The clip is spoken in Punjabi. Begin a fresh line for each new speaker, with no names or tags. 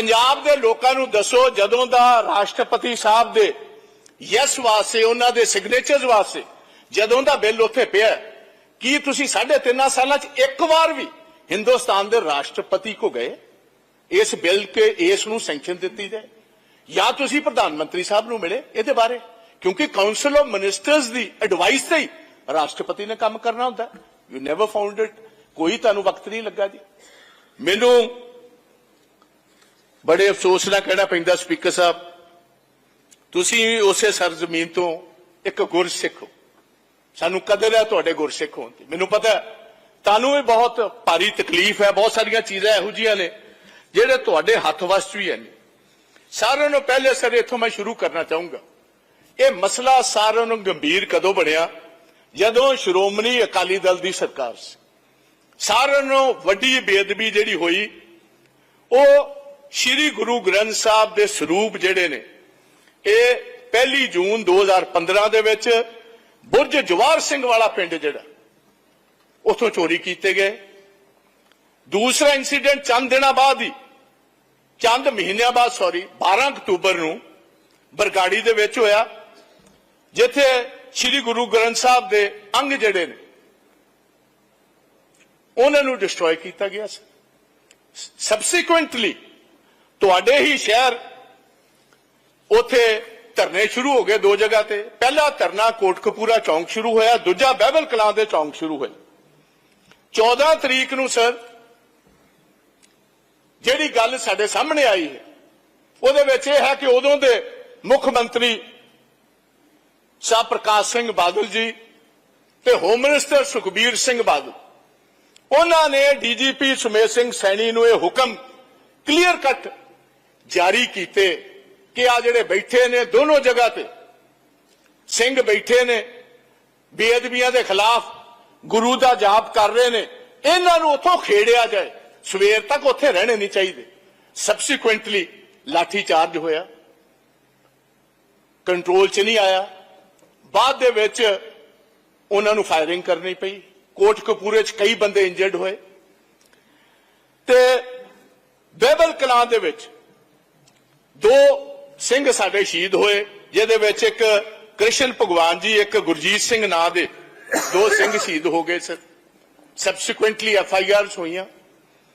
ਪੰਜਾਬ ਦੇ ਲੋਕਾਂ ਨੂੰ ਦੱਸੋ, ਜਦੋਂ ਦਾ ਰਾਸ਼ਟਰਪਤੀ ਸਾਹਿਬ ਦੇ ਯੈਸ ਵਾਸਤੇ, ਉਹਨਾਂ ਦੇ ਸਿਗਨੇਚਰਸ ਵਾਸਤੇ, ਜਦੋਂ ਦਾ ਬਿੱਲ ਉੱਥੇ ਪਿਆ ਕੀ ਤੁਸੀਂ ਸਾਢੇ ਤਿੰਨਾਂ ਸਾਲਾਂ 'ਚ ਇੱਕ ਵਾਰ ਵੀ ਹਿੰਦੁਸਤਾਨ ਦੇ ਰਾਸ਼ਟਰਪਤੀ ਕੋ ਗਏ? ਇਸ ਬਿੱਲ ਕੇ, ਇਸ ਨੂੰ ਸੈਂਕਸ਼ਨ ਦਿੱਤੀ ਜਾਏ? ਜਾਂ ਤੁਸੀਂ ਪ੍ਰਧਾਨ ਮੰਤਰੀ ਸਾਹਿਬ ਨੂੰ ਮਿਲੇ ਇਹਦੇ ਬਾਰੇ? ਕਿਉਂਕਿ ਕਾਉਂਸਲ ਆਫ ਮਿਨਿਸਟਰਸ ਦੀ ਐਡਵਾਈਸ ਤੇ ਹੀ ਰਾਸ਼ਟਰਪਤੀ ਨੇ ਕੰਮ ਕਰਨਾ ਹੁੰਦਾ। ਯੂ ਨੈਵਰ ਫਾਊਂਡ ਇਟ ਕੋਈ ਤੁਹਾਨੂੰ ਵਕਤ ਨਹੀਂ ਲੱਗਾ ਜੀ। ਮੈਨੂੰ ਬੜੇ ਅਫਸੋਸ ਨਾਲ ਕਹਿਣਾ ਪੈਂਦਾ ਸਪੀਕਰ ਸਾਹਿਬ, ਤੁਸੀਂ ਉਸੇ ਸਰਜ਼ਮੀਨ ਤੋਂ ਇੱਕ ਗੁਰਸਿੱਖ ਹੋ। ਸਾਨੂੰ ਕਦਰ ਹੈ ਤੁਹਾਡੇ ਗੁਰਸਿੱਖ ਹੋਣ ਦੀ ਮੈਨੂੰ ਪਤਾ ਤੁਹਾਨੂੰ ਵੀ ਬਹੁਤ ਭਾਰੀ ਤਕਲੀਫ ਹੈ, ਬਹੁਤ ਸਾਰੀਆਂ ਚੀਜ਼ਾਂ ਇਹੋ ਜੀਆਂ ਨੇ, ਜਿਹੜੇ ਤੁਹਾਡੇ ਹੱਥ ਵਸ ਵੀ ਹਨ ਸਾਰਿਆਂ ਨੂੰ ਪਹਿਲੇ ਸਰ ਇੱਥੋਂ ਮੈਂ ਸ਼ੁਰੂ ਕਰਨਾ ਚਾਹੂੰਗਾ। ਇਹ ਮਸਲਾ ਸਾਰਿਆਂ ਨੂੰ ਗੰਭੀਰ ਕਦੋਂ ਬਣਿਆ? ਜਦੋਂ ਸ਼੍ਰੋਮਣੀ ਅਕਾਲੀ ਦਲ ਦੀ ਸਰਕਾਰ ਸੀ। ਸਾਰਿਆਂ ਨੂੰ ਵੱਡੀ ਬੇਅਦਬੀ ਜਿਹੜੀ ਹੋਈ, ਉਹ ਸ੍ਰੀ ਗੁਰੂ ਗ੍ਰੰਥ ਸਾਹਿਬ ਦੇ ਸਰੂਪ ਜਿਹੜੇ ਨੇ, ਇਹ ਪਹਿਲੀ ਜੂਨ 2015 ਦੇ ਵਿੱਚ ਬੁਰਜ ਜਵਾਰ ਸਿੰਘ ਵਾਲਾ ਪਿੰਡ ਜਿਹੜਾ, ਉਥੋਂ ਚੋਰੀ ਕੀਤੇ ਗਏ। ਦੂਸਰਾ ਇਨਸੀਡੈਂਟ ਚੰਦ ਦਿਨਾਂ ਬਾਅਦ ਹੀ, ਚੰਦ ਮਹੀਨਿਆਂ ਬਾਅਦ ਸੌਰੀ 12 ਅਕਤੂਬਰ ਨੂੰ ਬਰਗਾੜੀ ਦੇ ਵਿੱਚ ਹੋਇਆ, ਜਿੱਥੇ ਸ੍ਰੀ ਗੁਰੂ ਗ੍ਰੰਥ ਸਾਹਿਬ ਦੇ ਅੰਗ ਜਿਹੜੇ ਨੇ, ਉਹਨਾਂ ਨੂੰ ਡਿਸਟਰੋਏ ਕੀਤਾ ਗਿਆ ਸੀ। ਸਬਸੀਕੁਐਂਟਲੀ ਤੁਹਾਡੇ ਹੀ ਸ਼ਹਿਰ ਉਥੇ ਧਰਨੇ ਸ਼ੁਰੂ ਹੋ ਗਏ ਦੋ ਜਗ੍ਹਾ ਤੇ। ਪਹਿਲਾ ਧਰਨਾ ਕੋਟਕਪੂਰਾ ਚੌਂਕ ਸ਼ੁਰੂ ਹੋਇਆ, ਦੂਜਾ ਬਹਿਬਲ ਕਲਾਂ ਦੇ ਚੌਂਕ ਸ਼ੁਰੂ ਹੋਇਆ 14 ਤਰੀਕ ਨੂੰ ਸਰ, ਜਿਹੜੀ ਗੱਲ ਸਾਡੇ ਸਾਹਮਣੇ ਆਈ ਹੈ, ਉਹਦੇ ਵਿੱਚ ਇਹ ਹੈ ਕਿ ਉਦੋਂ ਦੇ ਮੁੱਖ ਮੰਤਰੀ ਸ਼ਾਹ ਪ੍ਰਕਾਸ਼ ਸਿੰਘ ਬਾਦਲ ਜੀ ਤੇ ਹੋਮ ਮਿਨਿਸਟਰ ਸੁਖਬੀਰ ਸਿੰਘ ਬਾਦਲ, ਉਹਨਾਂ ਨੇ ਡੀਜੀਪੀ ਸੁਮੇਸ਼ ਸਿੰਘ ਸੈਣੀ ਨੂੰ ਇਹ ਹੁਕਮ ਕਲੀਅਰ ਕੱਟ ਜਾਰੀ ਕੀਤੇ ਕਿ ਆ ਜਿਹੜੇ ਬੈਠੇ ਨੇ ਦੋਨੋਂ ਜਗ੍ਹਾ ਤੇ, ਸਿੰਘ ਬੈਠੇ ਨੇ, ਬੇਅਦਬੀਆਂ ਦੇ ਖਿਲਾਫ ਗੁਰੂ ਦਾ ਜਾਪ ਕਰ ਰਹੇ ਨੇ, ਇਹਨਾਂ ਨੂੰ ਉੱਥੋਂ ਖੇੜਿਆ ਜਾਏ। ਸਵੇਰ ਤੱਕ ਉੱਥੇ ਰਹਿਣੇ ਨਹੀਂ ਚਾਹੀਦੇ। ਸਬਸੀਕੁਐਂਟਲੀ ਲਾਠੀ ਚਾਰਜ ਹੋਇਆ। ਕੰਟਰੋਲ 'ਚ ਨਹੀਂ ਆਇਆ। ਬਾਅਦ ਦੇ ਵਿੱਚ ਉਹਨਾਂ ਨੂੰ ਫਾਇਰਿੰਗ ਕਰਨੀ ਪਈ। ਕੋਟ ਕੋਟਕਪੂਰੇ 'ਚ ਕਈ ਬੰਦੇ ਇੰਜਰਡ ਹੋਏ। ਤੇ ਬੇਬਲ ਕਲਾਂ ਦੇ ਵਿੱਚ ਦੋ ਸਿੰਘ ਸਾਡੇ ਸ਼ਹੀਦ ਹੋਏ, ਜਿਹਦੇ ਵਿੱਚ ਇੱਕ ਕ੍ਰਿਸ਼ਨ ਭਗਵਾਨ ਜੀ, ਇੱਕ ਗੁਰਜੀਤ ਸਿੰਘ ਨਾਂ ਦੇ ਦੋ ਸਿੰਘ ਸ਼ਹੀਦ ਹੋ ਗਏ sir. Subsequently F I Rs ਹੋਈਆਂ।